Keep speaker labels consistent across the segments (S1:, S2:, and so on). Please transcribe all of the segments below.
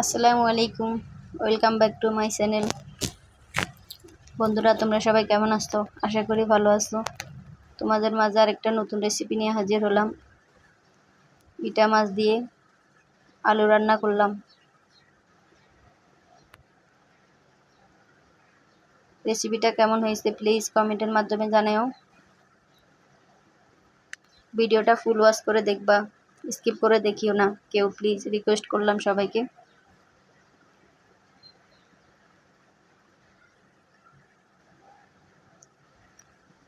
S1: আসসালামু আলাইকুম। Welcome back to my channel বন্ধুরা, তোমরা সবাই কেমন আছো? আশা করি ভালো আছো। তোমাদের মাঝে আরেকটা নতুন রেসিপি নিয়ে হাজির হলাম। ইটা মাছ দিয়ে আলু রান্না করলাম। রেসিপিটা কেমন হয়েছে প্লিজ কমেন্টের মাধ্যমে জানাও ভিডিওটা ফুল ওয়াশ করে দেখবা। স্কিপ করে দেখিও না। কেউ প্লিজ রিকোয়েস্ট করলাম সবাইকে।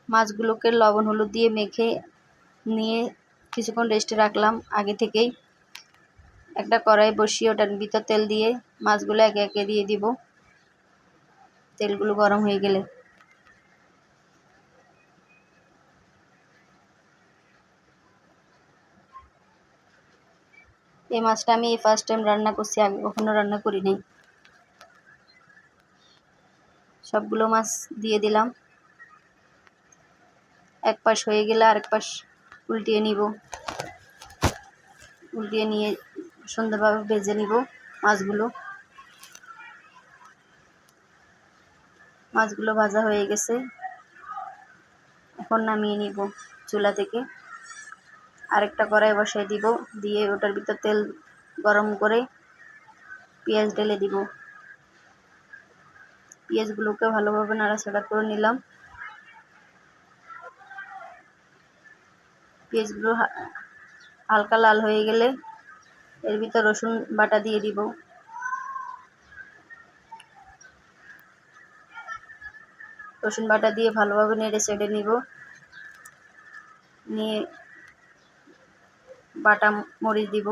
S1: মাছগুলোকে লবণ, হলুদ দিয়ে মেখে নিয়ে কিছুক্ষণ রেস্টে রাখলাম। আগে থেকেই একটা কড়াই বসিয়ে ওটার ভিতর তেল দিয়ে মাছগুলো একে একে দিয়ে দিব। তেলগুলো গরম হয়ে গেলে। এই মাছটা আমি এই ফার্স্ট টাইম রান্না করছি, আগে কখনো রান্না করি নাই। সবগুলো মাছ দিয়ে দিলাম। এক পাশ হয়ে গেলে আরেক পাশ উল্টিয়ে নিব। উল্টিয়ে নিয়ে সুন্দরভাবে ভেজে নিব মাছগুলো। মাছগুলো ভাজা হয়ে গেছে। এখন নামিয়ে নিব চুলা থেকে। আরেকটা কড়াই বসাই দিব, দিয়ে ওটার ভিতর তেল গরম করে পেঁয়াজ ঢেলে দিব। পেঁয়াজগুলোকে ভালোভাবে নাড়াচাড়া করে নিলাম। পেঁয়াজগুলো হালকা লাল হয়ে গেলে এর ভিতর রসুন বাটা দিয়ে দিব। রসুন বাটা দিয়ে ভালোভাবে নেড়ে চেড়ে নিব। নিয়ে বাটা মরিচ দিব,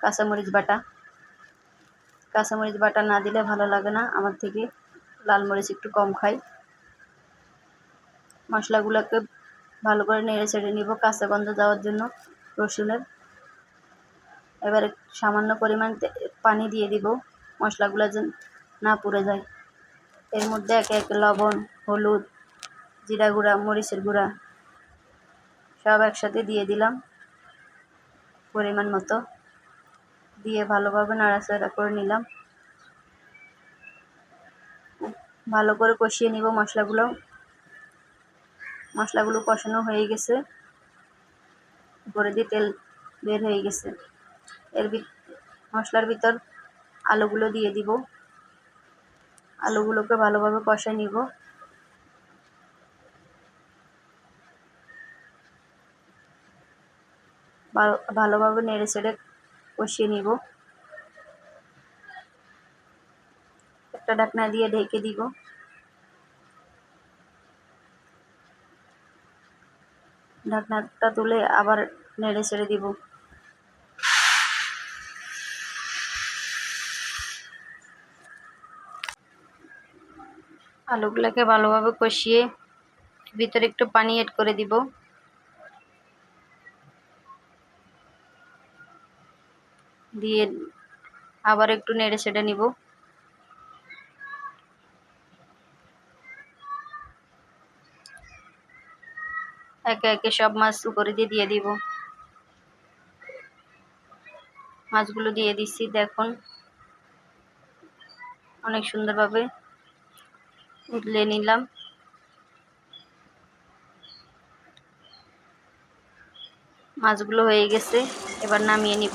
S1: কাঁচামরিচ বাটা। কাঁচামরিচ বাটা না দিলে ভালো লাগে না, আমার থেকে। লাল মরিচ একটু কম খাই। মশলাগুলোকে ভালো করে নেড়ে ছেড়ে নিব কাঁচা গন্ধ যাওয়ার জন্য রসুনের। এবারে সামান্য পরিমাণ পানি দিয়ে দিব, মশলাগুলো যেন না পুড়ে যায়। এর মধ্যে একে একে লবণ, হলুদ, জিরা গুঁড়া, মরিচের গুঁড়া সব একসাথে দিয়ে দিলাম পরিমাণ মতো। দিয়ে ভালোভাবে নাড়াচাড়া করে নিলাম। ভালো করে কষিয়ে নিব মশলাগুলো। মশলাগুলো কষানো হয়ে গেছে। উপরে দিয়ে তেল বের হয়ে গেছে। এর মশলার ভিতর আলুগুলো দিয়ে দিব। আলুগুলোকে ভালোভাবে কষাই নিব। ভালোভাবে নেড়ে চেড়ে কষিয়ে নিব। একটা ঢাকনা দিয়ে ঢেকে দিব। ঢাকনাটা তুলে আবার নেড়ে ছেড়ে দিব। আলুগুলোকে ভালোভাবে কষিয়ে ভিতরে একটু পানি এড করে দিব। দিয়ে আবার একটু নেড়ে ছেড়ে নিব। একে একে সব মাছ উপরে দিয়ে দিয়ে দিব। মাছগুলো দিয়ে দিচ্ছি দেখুন। অনেক সুন্দরভাবে উতলে নিলাম। মাছগুলো হয়ে গেছে, এবার নামিয়ে নিব।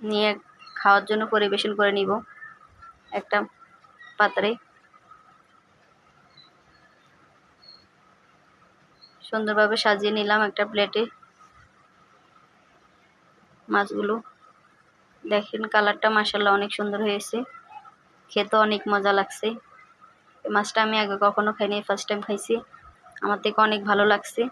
S1: নিয়ে খাওয়ার জন্য পরিবেশন করে নিব। একটা পাত্রে। সুন্দরভাবে সাজিয়ে নিলাম একটা প্লেটে। মাছগুলো, দেখেন কালারটা মাসাল্লাহ অনেক সুন্দর হয়েছে। খেতে অনেক মজা লাগছে। মাছটা আমি আগে কখনো খাইনি ফার্স্ট টাইম খাইছি। আমার থেকে অনেক ভালো লাগছে।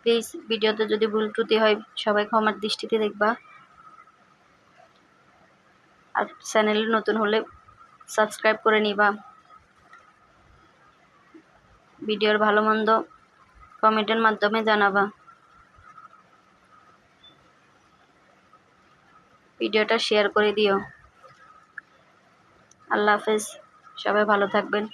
S1: প্লিজ ভিডিওতে যদি ভুল ত্রুটি হয়, সবাই ক্ষমার দৃষ্টিতে দেখবা। আর চ্যানেলে নতুন হলে সাবস্ক্রাইব করে নিবা। ভিডিওর ভালো মন্দ কমেন্টের মাধ্যমে জানাবা। ভিডিওটা শেয়ার করে দিও। আল্লাহ হাফেজ। সবাই ভালো থাকবেন।